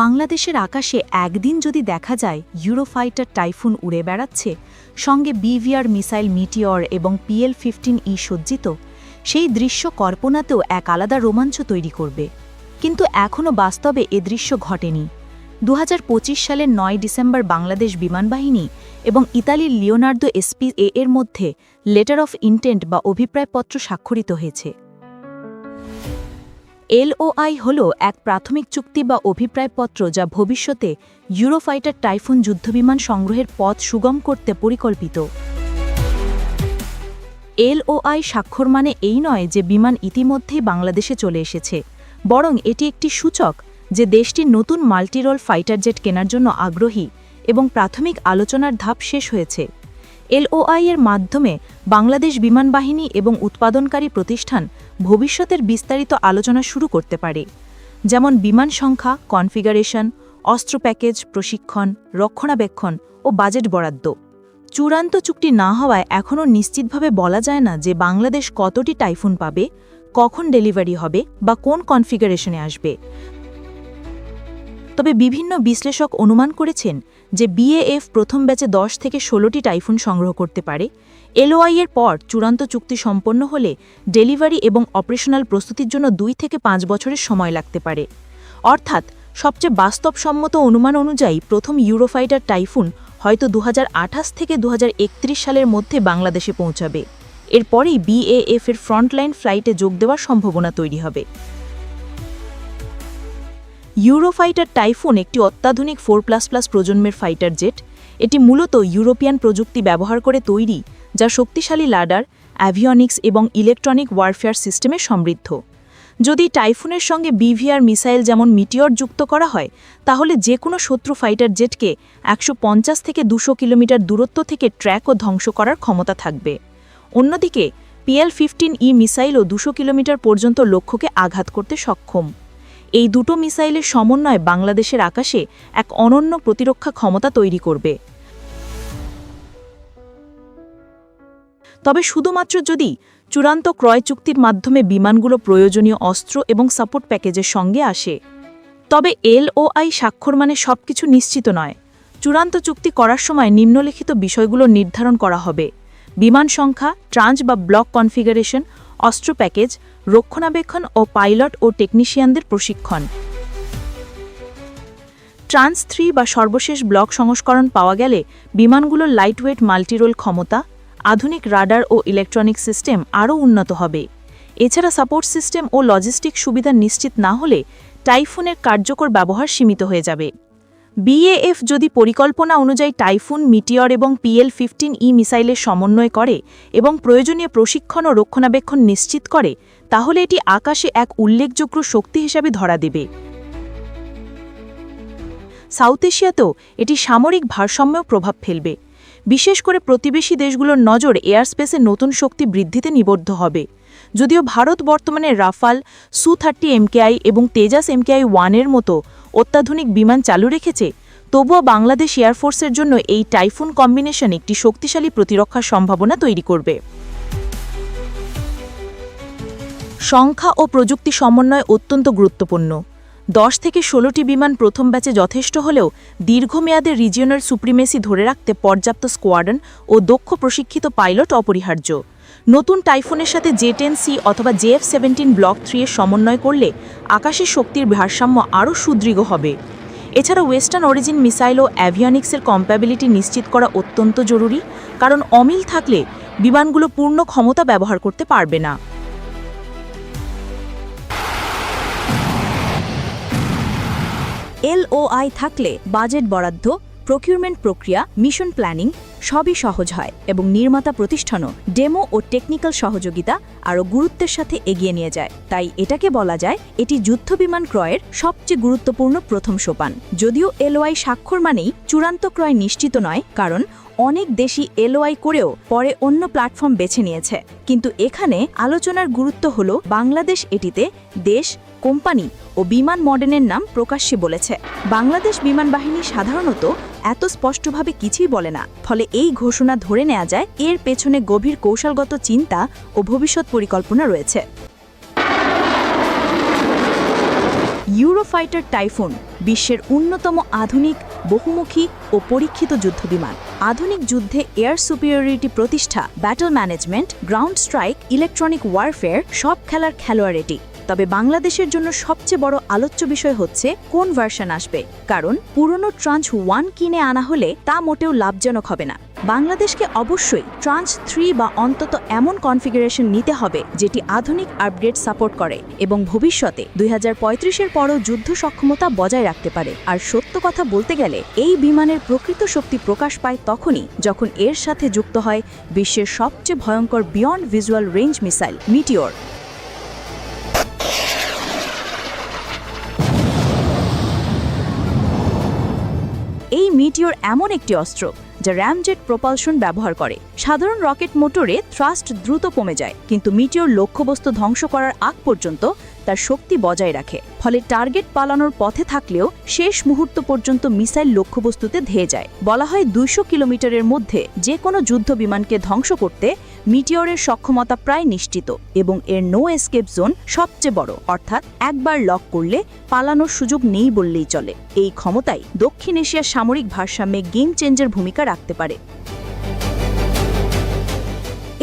বাংলাদেশের আকাশে একদিন যদি দেখা যায় ইউরোফাইটার টাইফুন উড়ে বেড়াচ্ছে, সঙ্গে বিভিআর মিসাইল মিটিওর এবং পিএল ফিফটিন ই সজ্জিত, সেই দৃশ্য কল্পনাতেও এক আলাদা রোমাঞ্চ তৈরি করবে। কিন্তু এখনও বাস্তবে এ দৃশ্য ঘটেনি। দু হাজার পঁচিশ সালের নয় ডিসেম্বর বাংলাদেশ বিমানবাহিনী এবং ইতালির লিওনার্দো এসপি এ এর মধ্যে লেটার অফ ইন্টেন্ট বা অভিপ্রায়পত্র স্বাক্ষরিত হয়েছে। এলওআই হল এক প্রাথমিক চুক্তি বা অভিপ্রায়পত্র যা ভবিষ্যতে ইউরোফাইটার টাইফুন যুদ্ধবিমান সংগ্রহের পথ সুগম করতে পরিকল্পিত। এলওআই স্বাক্ষর মানে এই নয় যে বিমান ইতিমধ্যেই বাংলাদেশে চলে এসেছে, বরং এটি একটি সূচক যে দেশটি নতুন মাল্টিরোল ফাইটার জেট কেনার জন্য আগ্রহী এবং প্রাথমিক আলোচনার ধাপ শেষ হয়েছে। এলওআই এর মাধ্যমে বাংলাদেশ বিমান বাহিনী এবং উৎপাদনকারী প্রতিষ্ঠান ভবিষ্যতের বিস্তারিত আলোচনা শুরু করতে পারে, যেমন বিমান সংখ্যা, কনফিগারেশন, অস্ত্র প্যাকেজ, প্রশিক্ষণ, রক্ষণাবেক্ষণ ও বাজেট বরাদ্দ। চূড়ান্ত চুক্তি না হওয়ায় এখনও নিশ্চিতভাবে বলা যায় না যে বাংলাদেশ কতটি টাইফুন পাবে, কখন ডেলিভারি হবে বা কোন কনফিগারেশনে আসবে। তবে বিভিন্ন বিশ্লেষক অনুমান করেছেন যে বিএএফ প্রথম ব্যাচে দশ থেকে ষোলোটি টাইফুন সংগ্রহ করতে পারে। এলওআই এর পর চূড়ান্ত চুক্তি সম্পন্ন হলে ডেলিভারি এবং অপারেশনাল প্রস্তুতির জন্য দুই থেকে পাঁচ বছরের সময় লাগতে পারে। অর্থাৎ সবচেয়ে বাস্তবসম্মত অনুমান অনুযায়ী প্রথম ইউরোফাইটার টাইফুন হয়তো দু হাজার আঠাশ থেকে দু হাজার একত্রিশ সালের মধ্যে বাংলাদেশে পৌঁছাবে। এরপরেই বিএএফ এর ফ্রন্টলাইন ফ্লাইটে যোগ দেওয়ার সম্ভাবনা তৈরি হবে। ইউরোফাইটার টাইফুন একটি অত্যাধুনিক ফোর প্লাস প্লাস প্রজন্মের ফাইটার জেট। এটি মূলত ইউরোপিয়ান প্রযুক্তি ব্যবহার করে তৈরি, যা শক্তিশালী লাডার অ্যাভিয়নিক্স এবং ইলেকট্রনিক ওয়ারফেয়ার সিস্টেমে সমৃদ্ধ। যদি টাইফুনের সঙ্গে বিভিআর মিসাইল যেমন মিটিওর যুক্ত করা হয়, তাহলে যে কোনো শত্রু ফাইটার জেটকে একশো পঞ্চাশ থেকে দুশো কিলোমিটার দূরত্ব থেকে ট্র্যাক ও ধ্বংস করার ক্ষমতা থাকবে। অন্যদিকে, পিএল ফিফটিন ই মিসাইলও দুশো কিলোমিটার পর্যন্ত লক্ষ্যকে আঘাত করতে সক্ষম। এই দুটো মিসাইলের সমন্বয় বাংলাদেশের আকাশে এক অনন্য প্রতিরক্ষা ক্ষমতা তৈরি করবে। তবে শুধুমাত্র যদি চূড়ান্ত ক্রয় চুক্তির মাধ্যমে বিমানগুলো প্রয়োজনীয় অস্ত্র এবং সাপোর্ট প্যাকেজের সঙ্গে আসে, তবে এলওআই স্বাক্ষর মানে সবকিছু নিশ্চিত নয়। চূড়ান্ত চুক্তি করার সময় নিম্নলিখিত বিষয়গুলো নির্ধারণ করা হবে। বিমান সংখ্যা, ট্রাঞ্চ বা ব্লক কনফিগারেশন, অস্ত্র প্যাকেজ রক্ষণাবেক্ষণ ও পাইলট ও টেকনিশিয়ানদের প্রশিক্ষণ। ট্রান্স থ্রি বা সর্বশেষ ব্লক সংস্করণ পাওয়া গেলে বিমানগুলোর লাইটওয়েট মাল্টিরোল ক্ষমতা, আধুনিক রাডার ও ইলেকট্রনিক সিস্টেম আরও উন্নত হবে। এছাড়া সাপোর্ট সিস্টেম ও লজিস্টিক সুবিধা নিশ্চিত না হলে টাইফুনের কার্যকর ব্যবহার সীমিত হয়ে যাবে। বিএএফ যদি পরিকল্পনা অনুযায়ী টাইফুন, মিটিয়র এবং পিএল ফিফটিন ই মিসাইলের সমন্বয় করে এবং প্রয়োজনীয় প্রশিক্ষণ ও রক্ষণাবেক্ষণ নিশ্চিত করে, তাহলে এটি আকাশে এক উল্লেখযোগ্য শক্তি হিসাবে ধরা দেবে। সাউথ এশিয়াতেও এটি সামরিক ভারসাম্যও প্রভাব ফেলবে। বিশেষ করে প্রতিবেশী দেশগুলোর নজর এয়ারস্পেসে নতুন শক্তি বৃদ্ধিতে নিবদ্ধ হবে। যদিও ভারত বর্তমানে রাফাল, সু থার্টি এমকেআই এবং তেজাস এমকেআই ওয়ানের মতো অত্যাধুনিক বিমান চালু রেখেছে, তবুও বাংলাদেশ এয়ারফোর্সের জন্য এই টাইফুন কম্বিনেশন একটি শক্তিশালী প্রতিরক্ষার সম্ভাবনা তৈরি করবে। সংখ্যা ও প্রযুক্তি সমন্বয় অত্যন্ত গুরুত্বপূর্ণ। দশ থেকে ষোলোটি বিমান প্রথম ব্যাচে যথেষ্ট হলেও দীর্ঘমেয়াদে রিজিয়নাল সুপ্রিমেসি ধরে রাখতে পর্যাপ্ত স্কোয়াডন ও দক্ষ প্রশিক্ষিত পাইলট অপরিহার্য। নতুন টাইফুনের সাথে জে টেন সি অথবা জেএফ সেভেন্টিন ব্লক থ্রি এর সমন্বয় করলে আকাশের শক্তির ভারসাম্য আরও সুদৃঢ় হবে। এছাড়া ওয়েস্টার্ন অরিজিন মিসাইল ও অ্যাভিয়নিক্সের কম্প্যাবিলিটি নিশ্চিত করা অত্যন্ত জরুরি, কারণ অমিল থাকলে বিমানগুলো পূর্ণ ক্ষমতা ব্যবহার করতে পারবে না। এলওআই থাকলে বাজেট বরাদ্দ প্রকিউরমেন্ট প্রক্রিয়া, মিশন প্ল্যানিং সবই সহজ হয় এবং নির্মাতা প্রতিষ্ঠানও ডেমো ও টেকনিক্যাল সহযোগিতা আরও গুরুত্বের সাথে এগিয়ে নিয়ে যায়। তাই এটাকে বলা যায় এটি যুদ্ধবিমান ক্রয়ের সবচেয়ে গুরুত্বপূর্ণ প্রথম সোপান। যদিও এলওয়াই স্বাক্ষর মানেই চূড়ান্ত ক্রয় নিশ্চিত নয়, কারণ অনেক দেশই এলওআই করেও পরে অন্য প্ল্যাটফর্ম বেছে নিয়েছে। কিন্তু এখানে আলোচনার গুরুত্ব হল বাংলাদেশ এটিতে দেশ কোম্পানি ও বিমান মডেনের নাম প্রকাশ্যে বলেছে। বাংলাদেশ বিমান বাহিনী সাধারণত এত স্পষ্টভাবে কিছুই বলে না। ফলে এই ঘোষণা ধরে নেওয়া যায়, এর পেছনে গভীর কৌশলগত চিন্তা ও ভবিষ্যৎ পরিকল্পনা রয়েছে। ইউরোফাইটার টাইফুন, বিশ্বের অন্যতম আধুনিক, বহুমুখী ও পরীক্ষিত যুদ্ধবিমান আধুনিক যুদ্ধে এয়ার সুপিরিয়রিটি প্রতিষ্ঠা, battle management, ground strike, electronic warfare, সব খেলার খেলোয়াড় এটি। তবে বাংলাদেশের জন্য সবচেয়ে বড় আলোচ্য বিষয় হচ্ছে কোন ভার্সন আসবে। কারণ পুরনো ট্রাঞ্চ ওয়ান কিনে আনা হলে তা মোটেও লাভজনক হবে না। বাংলাদেশকে অবশ্যই ট্রাঞ্চ থ্রি বা অন্তত এমন কনফিগারেশন নিতে হবে যেটি আধুনিক আপগ্রেড সাপোর্ট করে এবং ভবিষ্যতে দুই পঁয়ত্রিশের পরও যুদ্ধ সক্ষমতা বজায় রাখতে পারে। আর সত্য কথা বলতে গেলে, এই বিমানের প্রকৃত শক্তি প্রকাশ পায় তখনই যখন এর সাথে যুক্ত হয় বিশ্বের সবচেয়ে ভয়ঙ্কর beyond visual range missile, Meteor. এই মিটিওর এমন একটি অস্ত্র যা র্যামজেট প্রপালশন ব্যবহার করে। সাধারণ রকেট মোটরে থ্রাস্ট দ্রুত কমে যায়, কিন্তু মিটিওর লক্ষ্যবস্তু ধ্বংস করার আগ পর্যন্ত তার শক্তি বজায় রাখে, ফলে টার্গেট পালানোর পথে থাকলেও শেষ মুহূর্ত পর্যন্ত মিসাইল লক্ষ্যবস্তুতে ধেয়ে যায়। বলা হয় দুইশো কিলোমিটারের মধ্যে যে কোনো যুদ্ধ বিমানকে ধ্বংস করতে মিটিওরের সক্ষমতা প্রায় নিশ্চিত এবং এর নো এসকেপ জোন সবচেয়ে বড়, অর্থাৎ একবার লক করলে পালানোর সুযোগ নেই বললেই চলে। এই ক্ষমতাই দক্ষিণ এশিয়ার সামরিক ভারসাম্যে গেম চেঞ্জের ভূমিকা রাখতে পারে।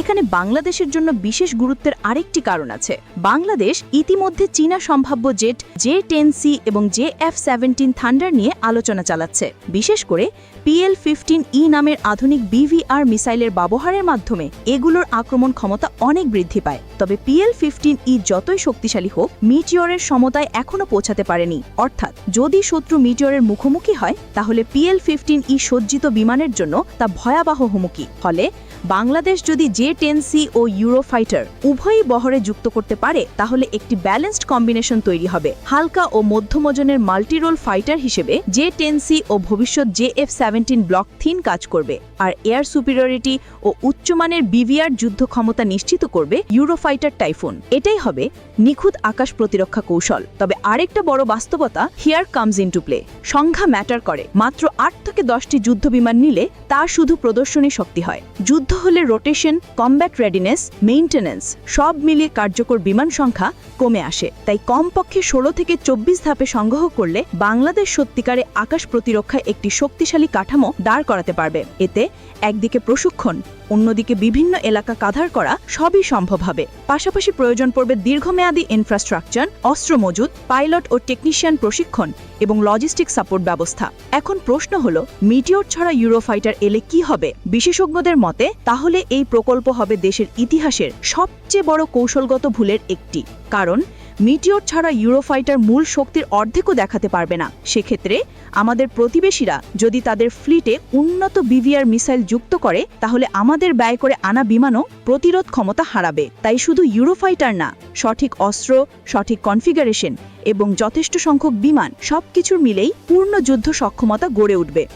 এখানে বাংলাদেশের জন্য বিশেষ গুরুত্বের আরেকটি কারণ আছে। বাংলাদেশ ইতিমধ্যে চীনা সম্ভাব্য জেট জে টেন সি এবং জে এফ সেভেন্টিন থান্ডার নিয়ে আলোচনা চালাচ্ছে। বিশেষ করে পিএল ফিফটিন ই নামের আধুনিক বিভিআর মিসাইলের ব্যবহারের মাধ্যমে এগুলোর আক্রমণ ক্ষমতা অনেক বৃদ্ধি পায়। তবে পিএল ফিফটিন ই যতই শক্তিশালী হোক, মিটিওরের সমতায় এখনও পৌঁছাতে পারেনি। অর্থাৎ যদি শত্রু মিটিওরের মুখোমুখি হয়, তাহলে পিএল ফিফটিন ই সজ্জিত বিমানের জন্য তা ভয়াবহ হুমকি। ফলে বাংলাদেশ যদি জে টেন সি ও ইউরোফাইটার উভয়ই বহরে যুক্ত করতে পারে, তাহলে একটি ব্যালেন্সড কম্বিনেশন তৈরি হবে। হালকা ও মধ্যম ওজনের মাল্টিরোল ফাইটার হিসেবে জে টেন সি ও ভবিষ্যৎ J F seventeen block three কাজ করবে, আর এয়ার সুপিরিয়রিটি ও উচ্চমানের বিভিআর যুদ্ধ ক্ষমতা নিশ্চিত করবে ইউরোফাইটার টাইফুন। এটাই হবে নিখুঁত আকাশ প্রতিরক্ষা কৌশল। তবে আরেকটা বড় বাস্তবতা, here comes in to play. সংখ্যা ম্যাটার করে। মাত্র আট থেকে দশটি যুদ্ধ বিমান নিলে তা শুধু প্রদর্শনী শক্তি হয়। যুদ্ধ হলে রোটেশন কমব্যাট রেডিনেস মেইনটেনেন্স সব মিলিয়ে কার্যকর বিমান সংখ্যা কমে আসে। তাই কমপক্ষে ষোলো থেকে চব্বিশ ধাপে সংগ্রহ করলে বাংলাদেশ সত্যিকারে আকাশ প্রতিরক্ষায় একটি শক্তিশালী কাঠামো দাঁড় করাতে পারবে। এতে একদিকে প্রশিক্ষণ অন্যদিকে বিভিন্ন এলাকা কাধার করা সবই সম্ভব হবে। পাশাপাশি প্রয়োজন পড়বে দীর্ঘমেয়াদী ইনফ্রাস্ট্রাকচার অস্ত্র মজুদ পাইলট ও টেকনিশিয়ান প্রশিক্ষণ এবং লজিস্টিক সাপোর্ট ব্যবস্থা। এখন প্রশ্ন হলো মিটিওর ছাড়া ইউরোফাইটার এলে কি হবে? বিশেষজ্ঞদের মতে, তাহলে এই প্রকল্প হবে দেশের ইতিহাসের সবচেয়ে বড় কৌশলগত ভুলের একটি। কারণ মিটিওর ছাড়া ইউরোফাইটার মূল শক্তির অর্ধেকও দেখাতে পারবে না। সেক্ষেত্রে আমাদের প্রতিবেশীরা যদি তাদের ফ্লিটে উন্নত বিভিআর মিসাইল যুক্ত করে, তাহলে আমাদের ব্যয় করে আনা বিমানও প্রতিরোধ ক্ষমতা হারাবে। তাই শুধু ইউরোফাইটার না, সঠিক অস্ত্র, সঠিক কনফিগারেশন এবং যথেষ্ট সংখ্যক বিমান সবকিছুর মিলেই পূর্ণ যুদ্ধ সক্ষমতা গড়ে উঠবে।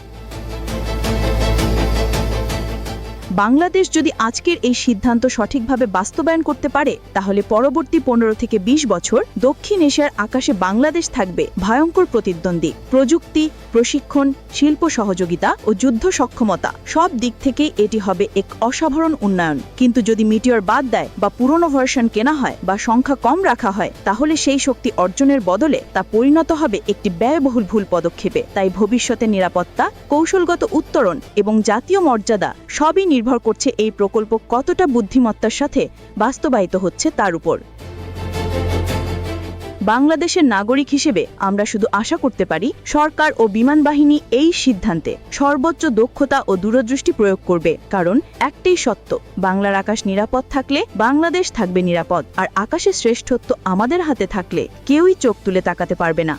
বাংলাদেশ যদি আজকের এই সিদ্ধান্ত সঠিকভাবে বাস্তবায়ন করতে পারে, তাহলে পরবর্তী পনেরো থেকে ২০ বছর দক্ষিণ এশিয়ার আকাশে বাংলাদেশ থাকবে ভয়ঙ্কর প্রতিদ্বন্দ্বী। প্রযুক্তি, প্রশিক্ষণ, শিল্প সহযোগিতা ও যুদ্ধ সক্ষমতা সব দিক থেকে এটি হবে এক অসাধারণ উন্নয়ন। কিন্তু যদি মিটিওর বাদ দেয় বা পুরনো ভার্সন কেনা হয় বা সংখ্যা কম রাখা হয়, তাহলে সেই শক্তি অর্জনের বদলে তা পরিণত হবে একটি ব্যয়বহুল ভুল পদক্ষেপে। তাই ভবিষ্যতে নিরাপত্তা, কৌশলগত উত্তরণ এবং জাতীয় মর্যাদা সবই নির্ভর করছে এই প্রকল্প কতটা বুদ্ধিমত্তার সাথে বাস্তবায়িত হচ্ছে তার উপর। বাংলাদেশের নাগরিক হিসেবে আমরা শুধু আশা করতে পারি সরকার ও বিমান বাহিনী এই সিদ্ধান্তে সর্বোচ্চ দক্ষতা ও দূরদৃষ্টি প্রয়োগ করবে, কারণ একটাই সত্য, বাংলার আকাশ নিরাপদ থাকলে বাংলাদেশ থাকবে নিরাপদ, আর আকাশের শ্রেষ্ঠত্ব আমাদের হাতে থাকলে কেউই চোখ তুলে তাকাতে পারবে না।